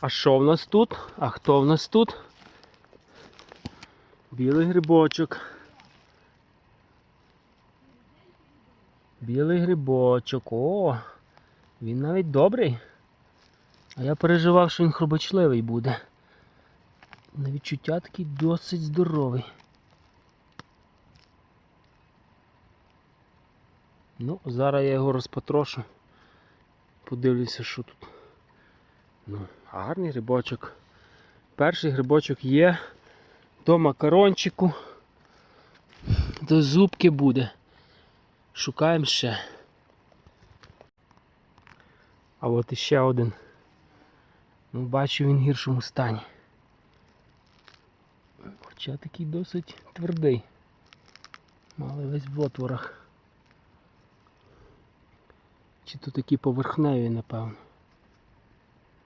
А що в нас тут? А хто в нас тут? Білий грибочок. Білий грибочок. О! Він навіть добрий. А я переживав, що він хробочливий буде. На відчуття такий досить здоровий. Ну, зараз я його розпотрошу. Подивлюся, що тут. Ну, гарний грибочок. Перший грибочок є. До макарончику. До зубки буде. Шукаємо ще. А от іще один. Ну, бачу він в гіршому стані. Хоча такий досить твердий. Але весь в отворах. Чи то такі поверхневі, напевно.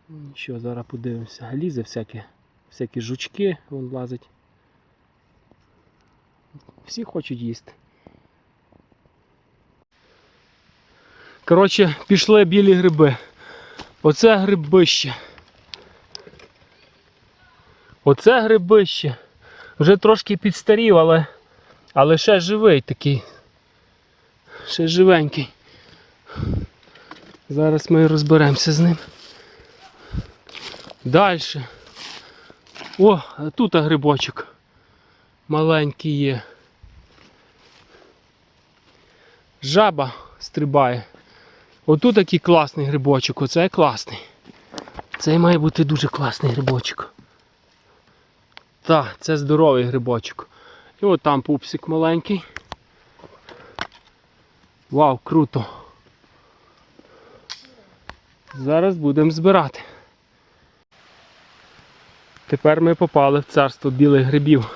Нічого, зараз подивимося. Лізе всякі, всякі жучки вон лазить. Всі хочуть їсти. Коротше, пішли білі гриби. Оце грибище. Оце грибище. Вже трошки підстарів, але, але ще живий такий. Ще живенький. Зараз ми розберемося з ним. Далі. О, тут грибочок. Маленький є. Жаба стрибає. Отут такий класний грибочок, оце класний. Це має бути дуже класний грибочок. Так, це здоровий грибочок. І от там пупсик маленький. Вау, круто. Зараз будемо збирати. Тепер ми попали в царство білих грибів.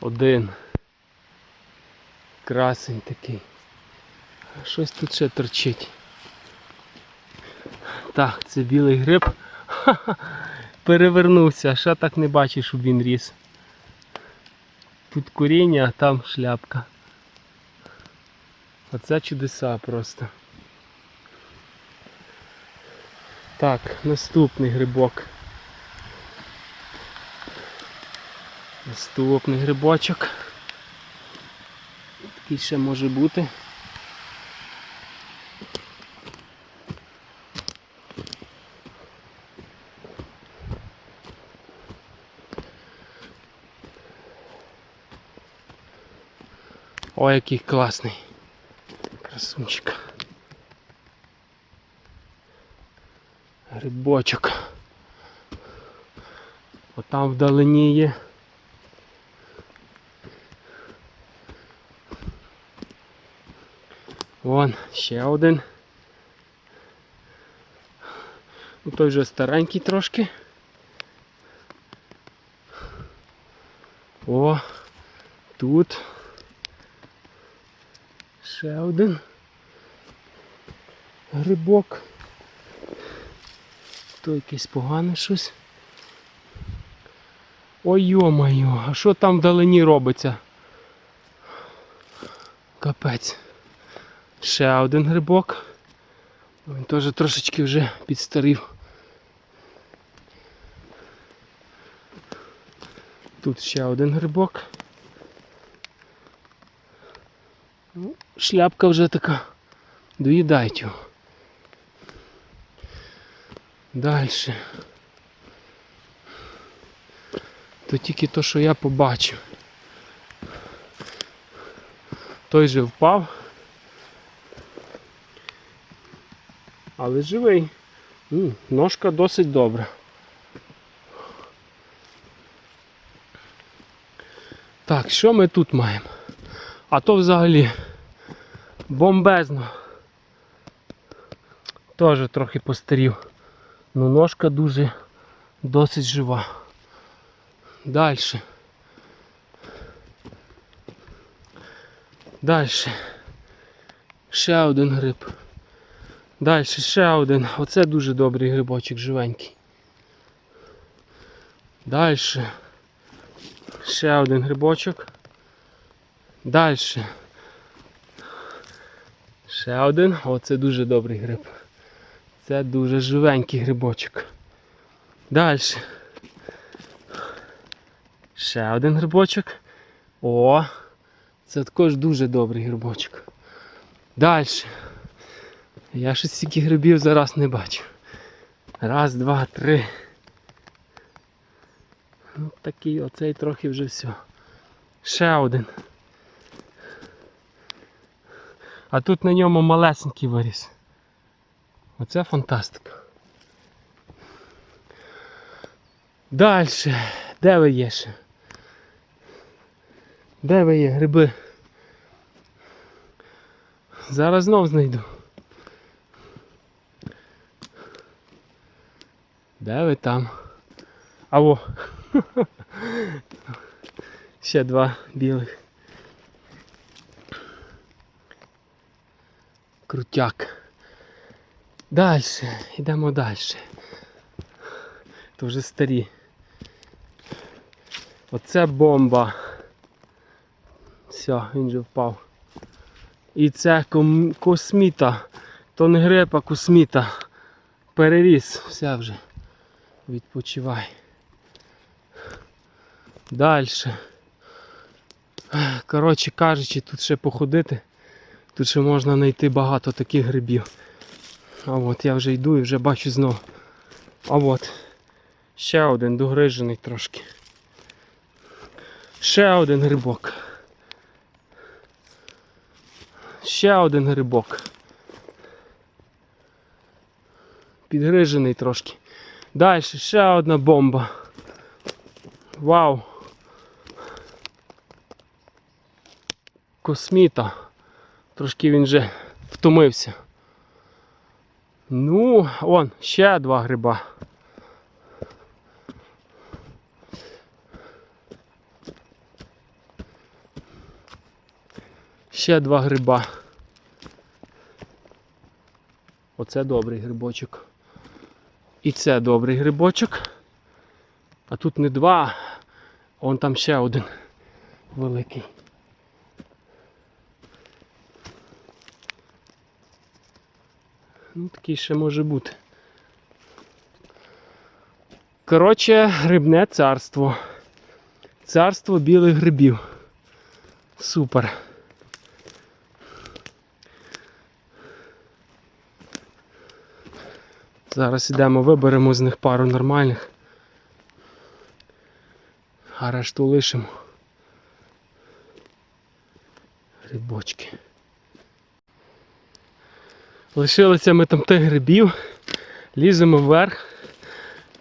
Один. Красень такий. Щось тут ще торчить. Так, це білий гриб. Ха-ха, Перевернувся, ще так не бачиш, щоб він ріс. Тут коріння, а там шляпка. Оце чудеса просто. Так, наступний грибок. Наступний грибочок. Такий ще може бути. Ой, який класний. Красунчик. Грибочок. Отам вдалині є. Вон, ще один. Ну, той вже старенький трошки. О, тут. Ще один грибок. То якесь погане щось. Ой йо-моє, а що там вдалині робиться? Капець. Ще один грибок. Він теж трошечки вже підстарів. Тут ще один грибок. Ну, шляпка вже така. Доїдають його. Далі. То тільки то, що я побачив. Той же впав. Але живий. Ножка досить добра. Так, що ми тут маємо? А то взагалі бомбезно. Теж трохи постарів. Ну ножка дуже досить жива. Далі. Далі. Ще один гриб. Далі ще один. Оце дуже добрий грибочок живенький. Далі. Ще один грибочок. Далі. Ще один. Оце дуже добрий гриб. Це дуже живенький грибочок. Далі. Ще один грибочок. О! Це також дуже добрий грибочок. Далі. Я ще стільки грибів зараз не бачу. Раз, два, три. Ну, такий оцей трохи вже все. Ще один. А тут на ньому малесенький виріс. Оце фантастика. Далі. Де ви є ще? Де ви є гриби? Зараз знов знайду. Де ви там? Аво. Ще два білих. Крутяк. Далі, йдемо далі. То вже старі. Оце бомба. Все, він же впав. І це косміта. То не гриб, а косміта. Переріс, все вже. Відпочивай. Далі. Коротше кажучи, тут ще походити. Тут ще можна знайти багато таких грибів. А от я вже йду і вже бачу знов. А от. Ще один догрижений трошки. Ще один грибок. Ще один грибок. Підгрижений трошки. Далі ще одна бомба. Вау. Косміта. Трошки він вже втомився. Ну, он, ще два гриба. Ще два гриба. Оце добрий грибочок. І це добрий грибочок. А тут не два, а вон там ще один великий. Ну, такий ще може бути. Коротше, грибне царство. Царство білих грибів. Супер. Зараз йдемо, виберемо з них пару нормальних. А решту лишимо. Грибочки. Лишилося ми там тих грибів, ліземо вверх.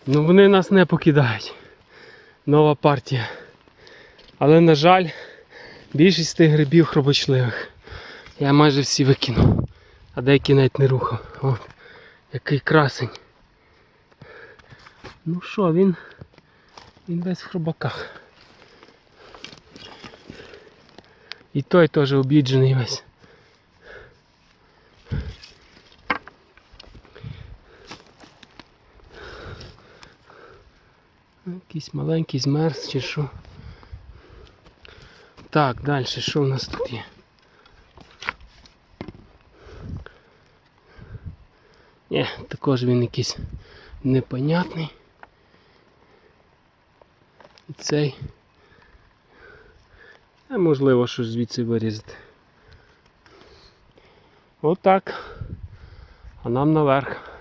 Ну вони нас не покидають. Нова партія. Але, на жаль, більшість тих грибів хробочливих. Я майже всі викинув. А деякі навіть не рухав. От, який красень. Ну що, він, він весь в хробаках. І той теж обіджений весь. Якийсь маленький змерз чи що. Так, далі, що в нас тут є? Ні, також він якийсь непонятний. І цей. А можливо, щось звідси вирізати. Отак. А нам наверх.